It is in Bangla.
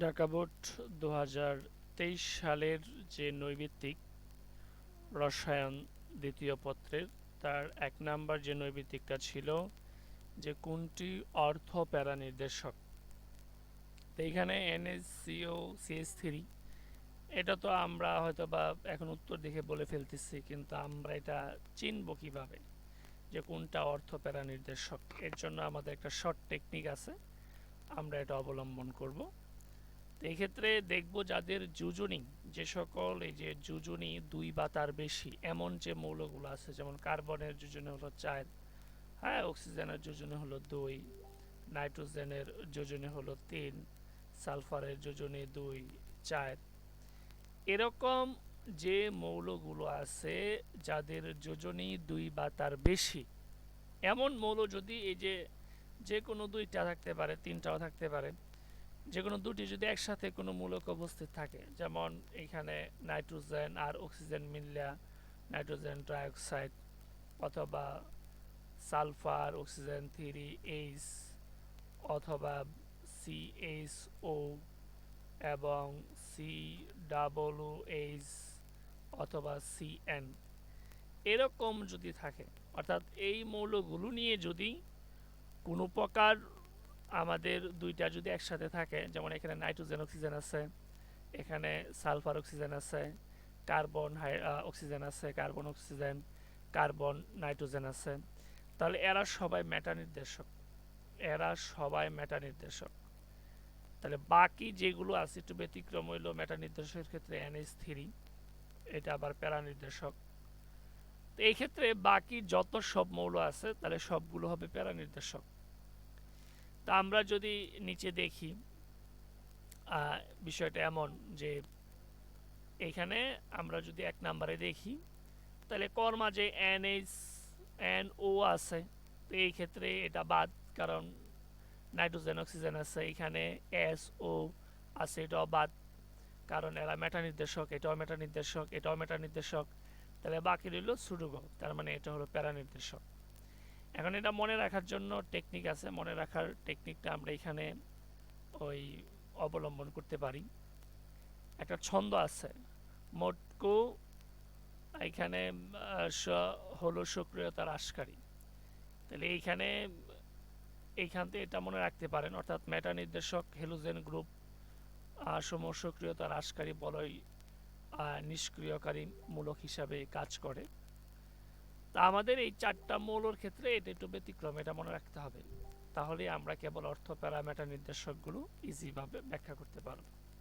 ঢাকা বোর্ড দু সালের যে নৈবিত্তিক রসায়ন দ্বিতীয় পত্রের, তার এক নাম্বার যে নৈবিত্তিকটা ছিল যে কোনটি অর্থ প্যারা নির্দেশক। তো এইখানে এনএসসিও, সিএস থ্রি, এটা তো আমরা হয়তো বা এখন উত্তর দেখে বলে ফেলতেছি, কিন্তু আমরা এটা চিনব কীভাবে যে কোনটা অর্থ প্যারা নির্দেশক। এর জন্য আমাদের একটা শর্ট টেকনিক আছে, আমরা এটা অবলম্বন করব। তো এই ক্ষেত্রে দেখব যাদের যুজনি, যে সকল এই যে যুজনি দুই বা তার বেশি, এমন যে মৌলগুলো আছে, যেমন কার্বনের যোজনে হলো চার হ্যাঁ অক্সিজেনের যোজনে হলো দুই, নাইট্রোজেনের যোজনে হলো তিন, সালফারের যোজনে দুই, চার। এরকম যে মৌলগুলো আছে, যাদের যোজনী দুই বা তার বেশি, এমন মৌল যদি এই যে যে কোনো দুইটা থাকতে পারে, তিনটাও থাকতে পারে যে কোনো দুটি যদি একসাথে কোনো মূলক উপস্থিত থাকে, যেমন এখানে নাইট্রোজেন আর অক্সিজেন মিললা নাইট্রোজেন ডাইঅক্সাইড অথবা সালফার, অক্সিজেন থ্রি এইচ অথবা সিএইচও এবং সি ডাবলু এইচ অথবা সিএন এরকম যদি থাকে, অর্থাৎ এই মৌলগুলো নিয়ে যদি কোনো প্রকার আমাদের দুইটা যদি একসাথে থাকে, যেমন এখানে নাইট্রোজেন অক্সিজেন আছে, এখানে সালফার অক্সিজেন আছে, কার্বন হাই অক্সিজেন আছে, কার্বন অক্সিজেন, কার্বন নাইট্রোজেন আছে, তাহলে এরা সবাই মেটা নির্দেশক এরা সবাই মেটা নির্দেশক তাহলে বাকি যেগুলো আছে একটু ব্যতিক্রম হইল মেটা নির্দেশকের ক্ষেত্রে এনএস থ্রি, এটা আবার প্যারা নির্দেশক তো এই ক্ষেত্রে বাকি যত সব মৌল আছে, তাহলে সবগুলো হবে প্যারা নির্দেশক তা আমরা যদি নিচে দেখি বিষয়টা এমন যে এখানে আমরা যদি এক নাম্বারে দেখি, তাহলে কর মাঝে এন এইচ এন ও আছে। তো এই ক্ষেত্রে এটা বাদ, কারণ নাইট্রোজেন, অক্সিজেন আছে, এখানে এস ও আছে, এটাও বাদ। কারণ এরা মেটা নির্দেশক এটাও মেটা নির্দেশক এটাও মেটা নির্দেশক তাহলে বাকি রইল সুডুগো, তার মানে এটা হলো প্যারা নির্দেশক এখন এটা মনে রাখার জন্য টেকনিক আছে। মনে রাখার টেকনিকটা আমরা এখানে ওই অবলম্বন করতে পারি। একটা ছন্দ আছে। মোটকো, এখানে হলো সক্রিয়তার আশকারী। তাহলে এইখানে, এইখান থেকে এটা মনে রাখতে পারেন। অর্থাৎ মেটা নির্দেশক হেলোজেন গ্রুপ সম সক্রিয়তার আশকারী বলয় নিষ্ক্রিয়কারী মূলক হিসাবে কাজ করে। তা আমাদের এই চারটা মৌলর ক্ষেত্রে এটা একটু ব্যতিক্রম, এটা মনে রাখতে হবে। তাহলে আমরা কেবল অর্থ প্যারামেটার নির্দেশকগুলো ইজিভাবে ব্যাখ্যা করতে পারব।